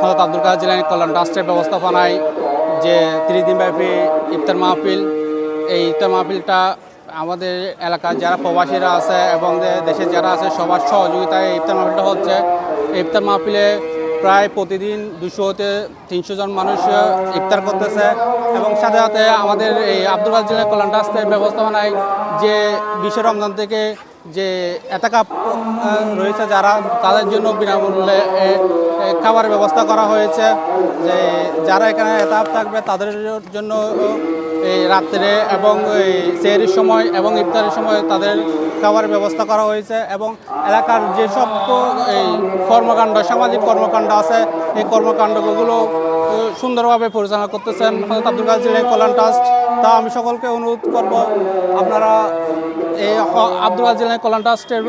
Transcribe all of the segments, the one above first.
হজরত আব্দুল কাদের জিলানি কল্যাণ ট্রাস্টের ব্যবস্থাপনায় যে তিরিশ দিনব্যাপী ইফতার মাহফিল, এই ইফতার মাহফিলটা আমাদের এলাকার যারা প্রবাসীরা আছে এবং দেশের যারা আছে, সবার সহযোগিতায় ইফতার মাহফিলটা হচ্ছে। ইফতার মাহফিলে প্রায় প্রতিদিন দুশো হতে তিনশো জন মানুষ ইফতার করতেছে এবং সাথে সাথে আমাদের এই আব্দুল কাদের জিলানি কল্যাণ ট্রাস্টের ব্যবস্থাপনায় যে বিশ্ব রমজান থেকে যে এতাকাপ রয়েছে যারা, তাদের জন্য বিনামূল্যে খাবারের ব্যবস্থা করা হয়েছে। যে যারা এখানে এতাপ থাকবে, তাদের জন্য এই রাত্রে এবং এই সেহরির সময় এবং ইফতারের সময় তাদের খাবারের ব্যবস্থা করা হয়েছে এবং এলাকার যেসব এই কর্মকাণ্ড, সামাজিক কর্মকাণ্ড আছে, এই কর্মকাণ্ডগুলো সুন্দরভাবে পরিচালনা করতেছেন আব্দুল জিলানী কল্যাণ ট্রাস্ট। তা আমি সকলকে অনুরোধ করব, আপনারা আব্দুল কাদের জিলানী কল্যাণ ট্রাস্টের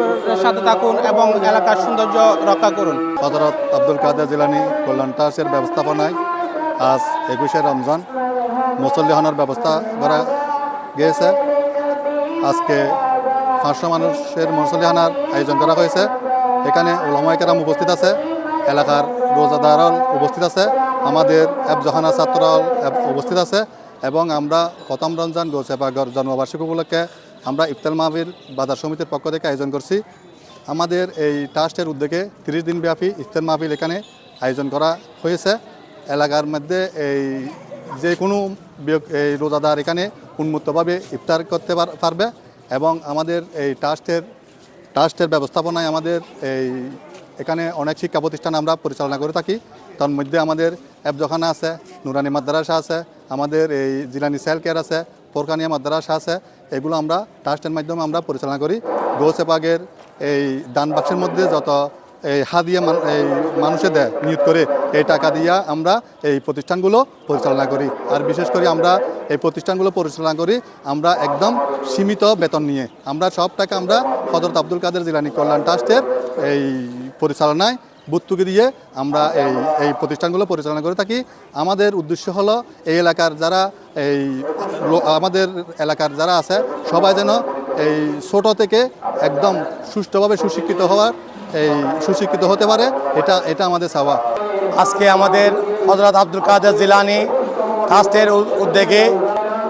সাথে থাকুন এবং এলাকার সৌন্দর্য রক্ষা করুন। হজরত আব্দুল কাদের জিলানি কল্যাণ ট্রাস্টের ব্যবস্থাপনায় আজ একুশে রমজান মুসল্লিহনের ব্যবস্থা করা গিয়েছে। আজকে পাঁচশো মানুষের মুসল্লিহানার আয়োজন করা হয়েছে। এখানে ওলামাই কেরাম উপস্থিত আছে, এলাকার রোজাদারল উপস্থিত আছে, আমাদের এবজহানা ছাত্রল উপস্থিত আছে এবং আমরা প্রথম রমজান গোসেপাগর জন্মবার্ষিকী উপলক্ষে আমরা ইফতার মাহবির বাজার সমিতির পক্ষ থেকে আয়োজন করছি। আমাদের এই ট্রাস্টের উদ্যোগে তিরিশ দিন ব্যাপী ইফতার মাহফিল এখানে আয়োজন করা হয়েছে। এলাকার মধ্যে এই যে কোনো এই রোজাদার এখানে উন্মুক্তভাবে ইফতার করতে পার- পারবে এবং আমাদের এই ট্রাস্টের ট্রাস্টের ব্যবস্থাপনায় আমাদের এই এখানে অনেক শিক্ষা প্রতিষ্ঠান আমরা পরিচালনা করে থাকি। তার মধ্যে আমাদের এবজখানা আছে, নুরানি মাদ্রাসা আছে, আমাদের এই জিলানি সেল কেয়ার আছে ফোরকানিয়া মাদ্রাসা আছে এগুলো আমরা ট্রাস্টের মাধ্যমে আমরা পরিচালনা করি। গৌসেপাগের এই দান বাক্সের মধ্যে যত এই হাদিয়া এই মানুষে দেয় নিয়োগ করে এই টাকা দিয়া আমরা এই প্রতিষ্ঠানগুলো পরিচালনা করি। আর বিশেষ করে আমরা এই প্রতিষ্ঠানগুলো পরিচালনা করি, আমরা একদম সীমিত বেতন নিয়ে। আমরা সব টাকা আমরা হজরত আব্দুল কাদের জিলানি কল্যাণ ট্রাস্টের এই পরিচালনায় বুত্তুকি দিয়ে আমরা এই এই প্রতিষ্ঠানগুলো পরিচালনা করে থাকি। আমাদের উদ্দেশ্য হলো এই এলাকার যারা এই আমাদের এলাকার যারা আছে, সবাই যেন এই ছোট থেকে একদম সুষ্ঠুভাবে সুশিক্ষিত হওয়ার, এই সুশিক্ষিত হতে পারে, এটা এটা আমাদের চাওয়া। আজকে আমাদের হজরত আব্দুল কাদের জিলানি ট্রাস্টের উদ্যোগে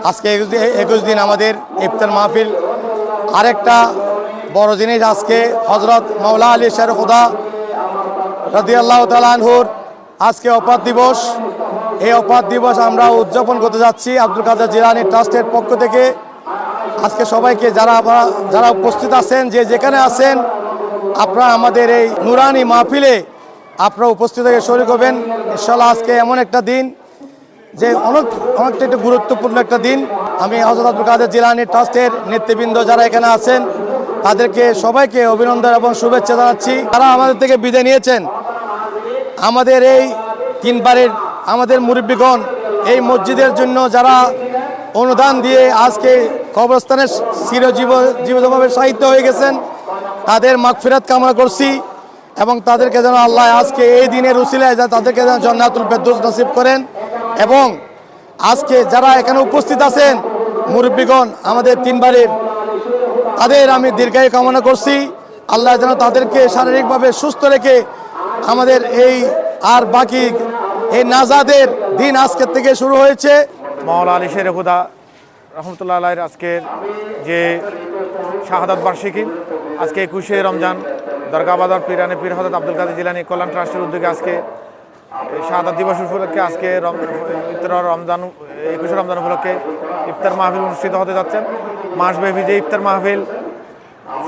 আজকে একুশ দিন আমাদের ইফতার মাহফিল। আরেকটা বড় জিনিস আজকে হজরত মাওলা আলী শের রদিয়াল্লাহ তালানহুর আজকে অপাত দিবস। এই অপাত দিবস আমরা উদযাপন করতে যাচ্ছি আব্দুল কাদের জিলানি ট্রাস্টের পক্ষ থেকে। আজকে সবাইকে যারা যারা উপস্থিত আছেন, যে যেখানে আছেন, আপনারা আমাদের এই নুরানি মাহফিলে আপনারা উপস্থিত হয়ে শরীর করবেন ইনশাল্লাহ আজকে এমন একটা দিন যে অনেক, অনেকটা একটা গুরুত্বপূর্ণ একটা দিন। আমি হজরত আব্দুল কাদের জিলানি ট্রাস্টের নেতৃবৃন্দ যারা এখানে আছেন, তাদেরকে সবাইকে অভিনন্দন এবং শুভেচ্ছা জানাচ্ছি। তারা আমাদের থেকে বিদায় নিয়েছেন আমাদের এই তিনবারের আমাদের মুরব্বীগণ এই মসজিদের জন্য যারা অনুদান দিয়ে আজকে কবরস্থানে চিরজীব জীবনভাবে সাহিত্য হয়ে গেছেন, তাদের মাগফিরাত কামনা করছি এবং তাদেরকে যেন আল্লাহ আজকে এই দিনের উসিলায় যা তাদেরকে যেন জন্নাতুল বেদুস নসিব করেন এবং আজকে যারা এখানে উপস্থিত আছেন, মুরব্বীগণ, আমাদের তিনবারের, তাদের আমি দীর্ঘায়ু কামনা করছি। আল্লাহ যেন তাদেরকে শারীরিকভাবে সুস্থ রেখে আমাদের এই আর বাকি এই নাজাদের দিন আজকের থেকে শুরু হয়েছে। মাওলা আলী শের হুদা, রহমতুল্লাহ আলাইয়ের আজকের যে শাহাদাত বার্ষিকী, আজকে একুশে রমজান দরগাবাজার পিরানে পীর হজরত আব্দুল কাদের জিলানি কল্যাণ ট্রাস্টের উদ্যোগে আজকে শাহাদাত দিবস উপলক্ষে আজকে ইফতার রমজান, একুশে রমজান উপলক্ষে ইফতার মাহফিল অনুষ্ঠিত হতে যাচ্ছে। মাসব্যাপী যে ইফতার মাহফিল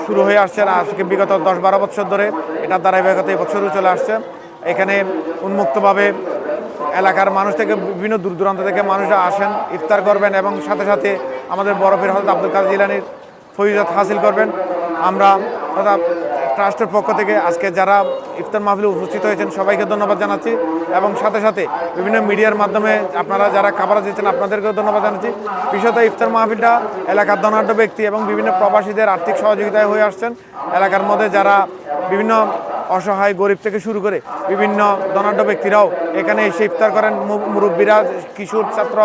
শুরু হয়ে আসছে আর আজকে বিগত দশ বারো বছর ধরে এটার ধারাবাহিকতা এই বছরও চলে আসছে। এখানে উন্মুক্তভাবে এলাকার মানুষ থেকে বিভিন্ন দূর দূরান্ত থেকে মানুষরা আসেন, ইফতার করবেন এবং সাথে সাথে আমাদের বরফের হজরত আব্দুল কাদের জিলানির ফৈজাত হাসিল করবেন। আমরা ট্রাস্টের পক্ষ থেকে আজকে যারা ইফতার মাহফিলে উপস্থিত হয়েছেন, সবাইকে ধন্যবাদ জানাচ্ছি এবং সাথে সাথে বিভিন্ন মিডিয়ার মাধ্যমে আপনারা যারা খাবার দিচ্ছেন আপনাদেরকেও ধন্যবাদ জানাচ্ছি। বিশেষত ইফতার মাহফিলটা এলাকার ধনাঢ্য ব্যক্তি এবং বিভিন্ন প্রবাসীদের আর্থিক সহযোগিতায় হয়ে আসছেন। এলাকার মধ্যে যারা বিভিন্ন অসহায় গরিব থেকে শুরু করে বিভিন্ন ধনাঢ্য ব্যক্তিরাও এখানে এসে ইফতার করেন। মুরব্বীরা, কিশোর ছাত্র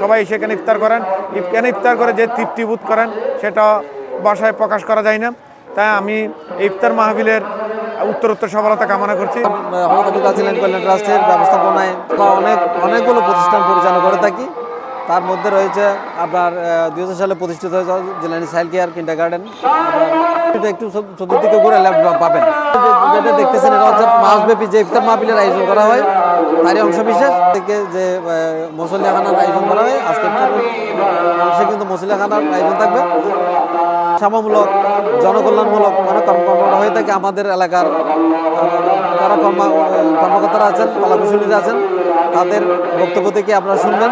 সবাই এসে এখানে ইফতার করেন। এখানে ইফতার করে যে তৃপ্তিবোধ করেন, সেটা বাসায় প্রকাশ করা যায় না। তাই আমি ইফতার মাহফিলের উত্তরোত্তর সফলতা কামনা করছি। কল্যাণ ট্রাস্টের ব্যবস্থাপনায় অনেক, অনেকগুলো প্রতিষ্ঠান পরিচালনা করে থাকি। তার মধ্যে রয়েছে আপনার দুই হাজার সালে প্রতিষ্ঠিত হয়েছে জিলানি সাইল কেয়ার কিন্ডার গার্ডেন এটা একটু চত- চতুর্দিকে ঘুরে ল্যাপটপ পাবেন। যেটা দেখতেছেন, এটা হচ্ছে মাসব্যাপী যে ইফতার মাহফিলের আয়োজন করা হয়। তারই অংশ বিশেষ থেকে যে মুসল্লিয়াখানার আয়োজন করা হয়, আজকে সে কিন্তু মুসল্লিয়াখানার আয়োজন থাকবে। সামামূলক জনকল্যাণমূলক অনেক কর্মকর্তা হয়ে থাকে আমাদের এলাকার যারা কর্ম, কর্মকর্তারা আছেন কলাকুশলীরা আছেন, তাদের বক্তব্য থেকে আপনারা শুনবেন।